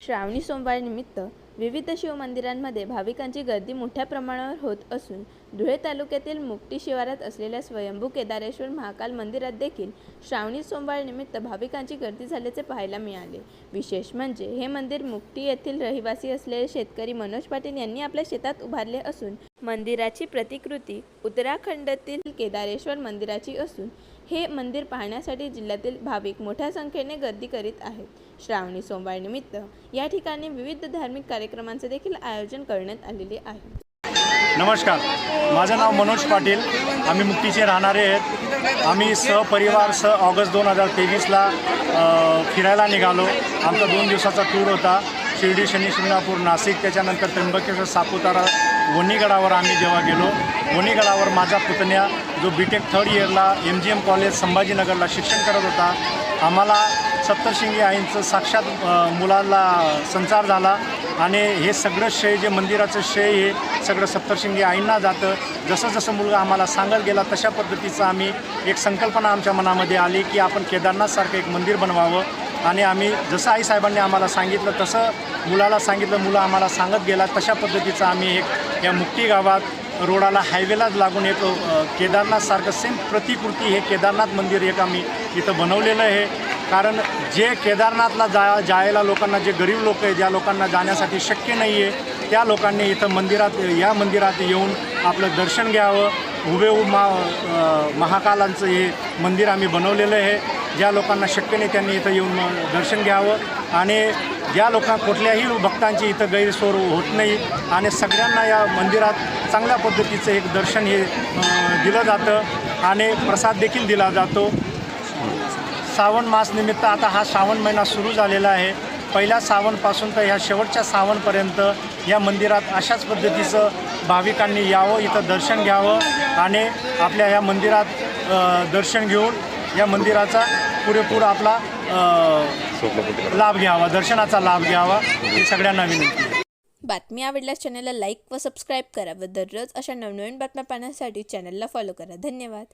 श्रावणी सोमवारनिमित्त विविध शिवमंदिरांमध्ये भाविकांची गर्दी मोठ्या प्रमाणावर होत असून धुळे तालुक्यातील मुक्ती शिवारात असलेल्या स्वयंभू केदारेश्वर महाकाल मंदिरात देखील श्रावणी सोमवारनिमित्त भाविकांची गर्दी झाल्याचे पाहायला मिळाले. विशेष म्हणजे हे मंदिर मुक्ती येथील रहिवासी असलेले शेतकरी मनोज पाटील यांनी आपल्या शेतात उभारले असून मंदिराची प्रतिकृती उत्तराखंडातील केदारेश्वर मंदिराची असून हे मंदिर पाहण्यासाठी जिल्ह्यातील भाविक मोठ्या संख्येने गर्दी करीत आहेत. श्रावणी सोमवारनिमित्त या ठिकाणी विविध धार्मिक कार्यक्रमांचे देखील आयोजन करण्यात आलेले आहे. नमस्कार. माझं नाव मनोज पाटील. आम्ही मुक्तीचे राहणारे आहेत. आम्ही सहपरिवार स ऑगस्ट दोन हजार तेवीसला फिरायला निघालो. आमचा दोन दिवसाचा टूर होता. शिर्डी शनी शिंगणापूर नाशिक. त्याच्यानंतर त्र्यंबकेश्वर सापुतारा वणीगडावर आम्ही जेव्हा गेलो वणीगडावर माझा पुतण्या जो बी टेक थर्ड इयरला एम जी एम कॉलेज संभाजीनगरला शिक्षण करत होता आम्हाला सप्तशृंगी आईंचं साक्षात मुलाला संचार झाला. आणि हे सगळं श्रेय जे मंदिराचं श्रेय हे सगळं सप्तशृंगी आईंना जातं. जसं जसं मुलगा आम्हाला सांगत गेला तशा पद्धतीचं आम्ही एक संकल्पना आमच्या मनामध्ये आली की आपण केदारनाथसारखं एक मंदिर बनवावं. आणि आम्ही जसं आईसाहेबांनी आम्हाला सांगितलं तसं मुलाला सांगितलं मुलं आम्हाला सांगत गेला तशा पद्धतीचं आम्ही एक या मुक्ती गावात रोडाला हायवेलाच लागून एक केदारनाथसारखं सेम प्रतिकृती हे केदारनाथ मंदिर एक आम्ही इथं बनवलेलं आहे. कारण जे केदारनाथला जा जायला लोकांना जे गरीब लोक आहे ज्या लोकांना जाण्यासाठी शक्य नाही आहे त्या लोकांनी इथं मंदिरात या मंदिरात येऊन आपलं दर्शन घ्यावं. हुबेहूब मा महाकालांचं हे मंदिर आम्ही बनवलेलं आहे. ज्या लोकांना शक्य नाही त्यांनी इथं येऊन दर्शन घ्यावं. आणि या लोकांना कुठल्याही भक्तांची इथं गैरसोर होत नाही आणि सगळ्यांना या मंदिरात चांगल्या पद्धतीचं एक दर्शन हे दिलं जातं आणि प्रसाद देखील दिला जातो. श्रावण मासनिमित्त आता हा श्रावण महिना सुरू झालेला आहे. पहिल्या श्रावणपासून तर ह्या शेवटच्या श्रावणपर्यंत या मंदिरात अशाच पद्धतीचं भाविकांनी यावं इथं दर्शन घ्यावं आणि आपल्या ह्या मंदिरात दर्शन घेऊन या मंदिराचा पुरेपूर आपला लाभ घ्यावा दर्शनाचा लाभ घ्यावा. ही सगळ्यांना विनंती. बातमी आवडल्यास चॅनलला लाईक व सबस्क्राईब करा व दररोज अशा नवनवीन बातम्या पाहण्यासाठी चॅनलला फॉलो करा. धन्यवाद.